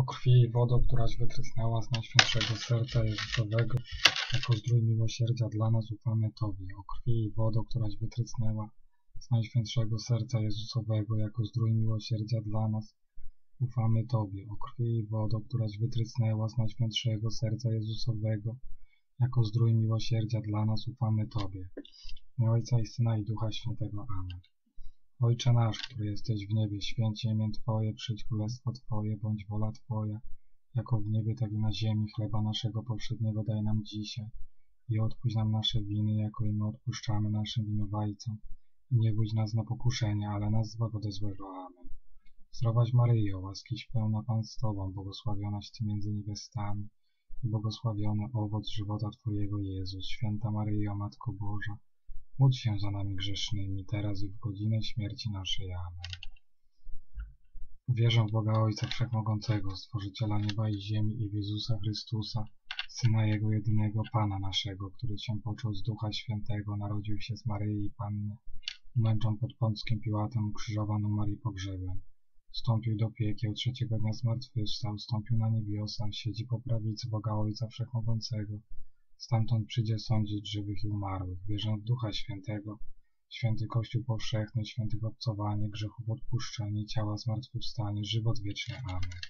O krwi i wodo, któraś wytrysnęła z najświętszego serca Jezusowego, jako zdrój miłosierdzia dla nas ufamy Tobie. O krwi i wodo, któraś wytrysnęła z najświętszego serca Jezusowego, jako zdrój miłosierdzia dla nas ufamy Tobie. O krwi i wodo, któraś wytrysnęła z najświętszego serca Jezusowego, jako zdrój miłosierdzia dla nas ufamy Tobie. Imię Ojca i Syna i Ducha Świętego. Amen. Ojcze nasz, który jesteś w niebie, święć imię Twoje, przyjdź królestwo Twoje, bądź wola Twoja, jako w niebie, tak i na ziemi. Chleba naszego powszedniego daj nam dzisiaj i odpuść nam nasze winy, jako i my odpuszczamy naszym winowajcom. I nie budź nas na pokuszenie, ale nas zbaw ode złego. Amen. Zdrowaś Maryjo, łaskiś pełna Pan z Tobą, błogosławionaś Ty między niewiastami i błogosławiony owoc żywota Twojego Jezus. Święta Maryjo, Matko Boża, Módl się za nami grzesznymi, teraz i w godzinę śmierci naszej. Amen. Wierzę w Boga Ojca Wszechmogącego, Stworzyciela nieba i ziemi i w Jezusa Chrystusa, Syna Jego jedynego, Pana naszego, który się począł z Ducha Świętego, narodził się z Maryi Panny, umęczon pod Pąckim Piłatem, ukrzyżowan, umarł i pogrzebion. Wstąpił do piekieł, trzeciego dnia zmartwychwstał, wstąpił na niebiosa, siedzi po prawicy Boga Ojca Wszechmogącego, Stamtąd przyjdzie sądzić żywych i umarłych. Wierzę w Ducha Świętego, święty Kościół powszechny, świętych obcowanie, grzechów odpuszczenie, ciała zmartwychwstanie, żywot wieczny. Amen.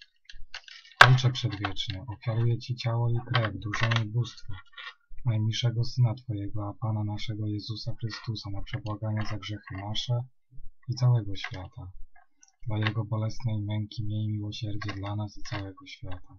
Ojcze Przedwieczny, ofiaruję Ci ciało i krew, duszę i bóstwo najmilszego Syna Twojego, a Pana naszego Jezusa Chrystusa na przebłaganie za grzechy nasze i całego świata. Dla Jego bolesnej męki miej miłosierdzie dla nas i całego świata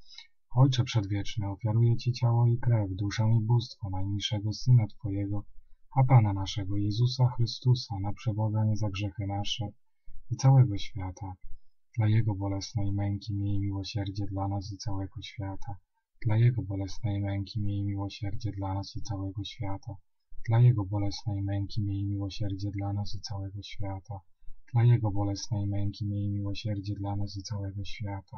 Ojcze Przedwieczny, ofiaruję Ci ciało i krew, duszę i bóstwo najmilszego Syna Twojego, a Pana naszego Jezusa Chrystusa na przebłaganie za grzechy nasze i całego świata. Dla Jego bolesnej męki miej miłosierdzie dla nas i całego świata. Dla Jego bolesnej męki miej miłosierdzie dla nas i całego świata. Dla Jego bolesnej męki miej miłosierdzie dla nas i całego świata. Dla Jego bolesnej męki miej miłosierdzie dla nas i całego świata.